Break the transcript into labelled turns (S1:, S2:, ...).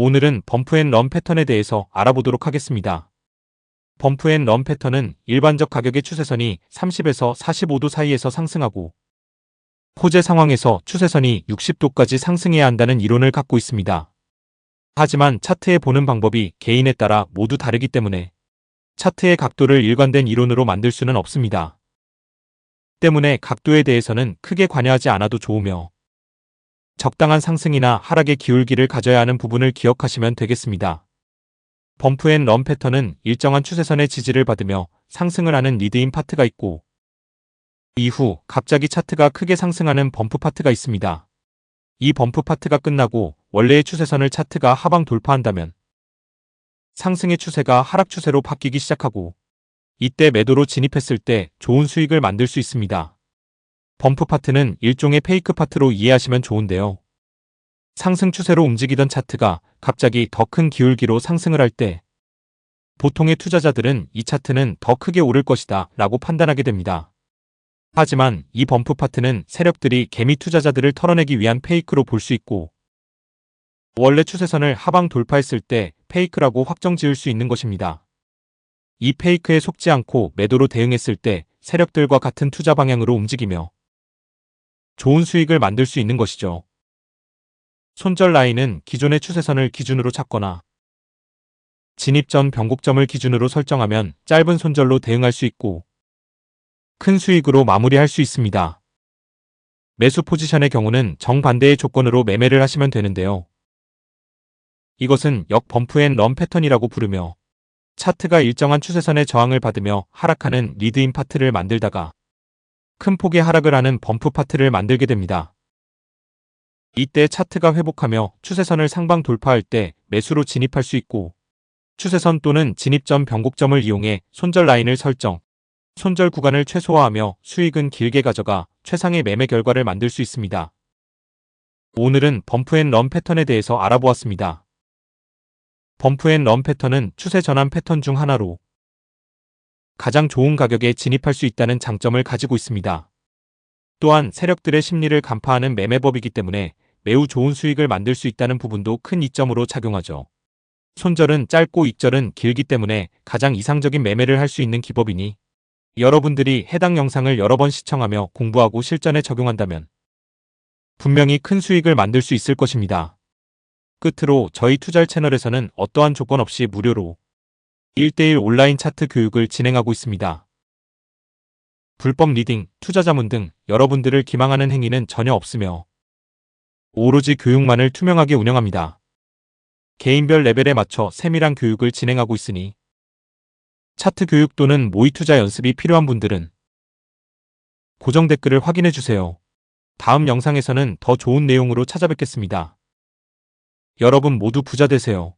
S1: 오늘은 범프앤런 패턴에 대해서 알아보도록 하겠습니다. 범프앤런 패턴은 일반적 가격의 추세선이 30에서 45도 사이에서 상승하고 호재 상황에서 추세선이 60도까지 상승해야 한다는 이론을 갖고 있습니다. 하지만 차트에 보는 방법이 개인에 따라 모두 다르기 때문에 차트의 각도를 일관된 이론으로 만들 수는 없습니다. 때문에 각도에 대해서는 크게 관여하지 않아도 좋으며 적당한 상승이나 하락의 기울기를 가져야 하는 부분을 기억하시면 되겠습니다. 범프 앤 런 패턴은 일정한 추세선의 지지를 받으며 상승을 하는 리드인 파트가 있고 이후 갑자기 차트가 크게 상승하는 범프 파트가 있습니다. 이 범프 파트가 끝나고 원래의 추세선을 차트가 하방 돌파한다면 상승의 추세가 하락 추세로 바뀌기 시작하고 이때 매도로 진입했을 때 좋은 수익을 만들 수 있습니다. 범프 파트는 일종의 페이크 파트로 이해하시면 좋은데요. 상승 추세로 움직이던 차트가 갑자기 더 큰 기울기로 상승을 할 때 보통의 투자자들은 이 차트는 더 크게 오를 것이다 라고 판단하게 됩니다. 하지만 이 범프 파트는 세력들이 개미 투자자들을 털어내기 위한 페이크로 볼 수 있고 원래 추세선을 하방 돌파했을 때 페이크라고 확정 지을 수 있는 것입니다. 이 페이크에 속지 않고 매도로 대응했을 때 세력들과 같은 투자 방향으로 움직이며 좋은 수익을 만들 수 있는 것이죠. 손절 라인은 기존의 추세선을 기준으로 찾거나 진입 전 변곡점을 기준으로 설정하면 짧은 손절로 대응할 수 있고 큰 수익으로 마무리할 수 있습니다. 매수 포지션의 경우는 정반대의 조건으로 매매를 하시면 되는데요. 이것은 역범프 앤 런 패턴이라고 부르며 차트가 일정한 추세선의 저항을 받으며 하락하는 리드인 파트를 만들다가 큰 폭의 하락을 하는 범프 파트를 만들게 됩니다. 이때 차트가 회복하며 추세선을 상방 돌파할 때 매수로 진입할 수 있고 추세선 또는 진입점 변곡점을 이용해 손절 라인을 설정, 손절 구간을 최소화하며 수익은 길게 가져가 최상의 매매 결과를 만들 수 있습니다. 오늘은 범프앤런 패턴에 대해서 알아보았습니다. 범프앤런 패턴은 추세 전환 패턴 중 하나로 가장 좋은 가격에 진입할 수 있다는 장점을 가지고 있습니다. 또한 세력들의 심리를 간파하는 매매법이기 때문에 매우 좋은 수익을 만들 수 있다는 부분도 큰 이점으로 작용하죠. 손절은 짧고 익절은 길기 때문에 가장 이상적인 매매를 할 수 있는 기법이니 여러분들이 해당 영상을 여러 번 시청하며 공부하고 실전에 적용한다면 분명히 큰 수익을 만들 수 있을 것입니다. 끝으로 저희 투자할 채널에서는 어떠한 조건 없이 무료로 1대1 온라인 차트 교육을 진행하고 있습니다. 불법 리딩, 투자 자문 등 여러분들을 기망하는 행위는 전혀 없으며 오로지 교육만을 투명하게 운영합니다. 개인별 레벨에 맞춰 세밀한 교육을 진행하고 있으니 차트 교육 또는 모의 투자 연습이 필요한 분들은 고정 댓글을 확인해 주세요. 다음 영상에서는 더 좋은 내용으로 찾아뵙겠습니다. 여러분 모두 부자 되세요.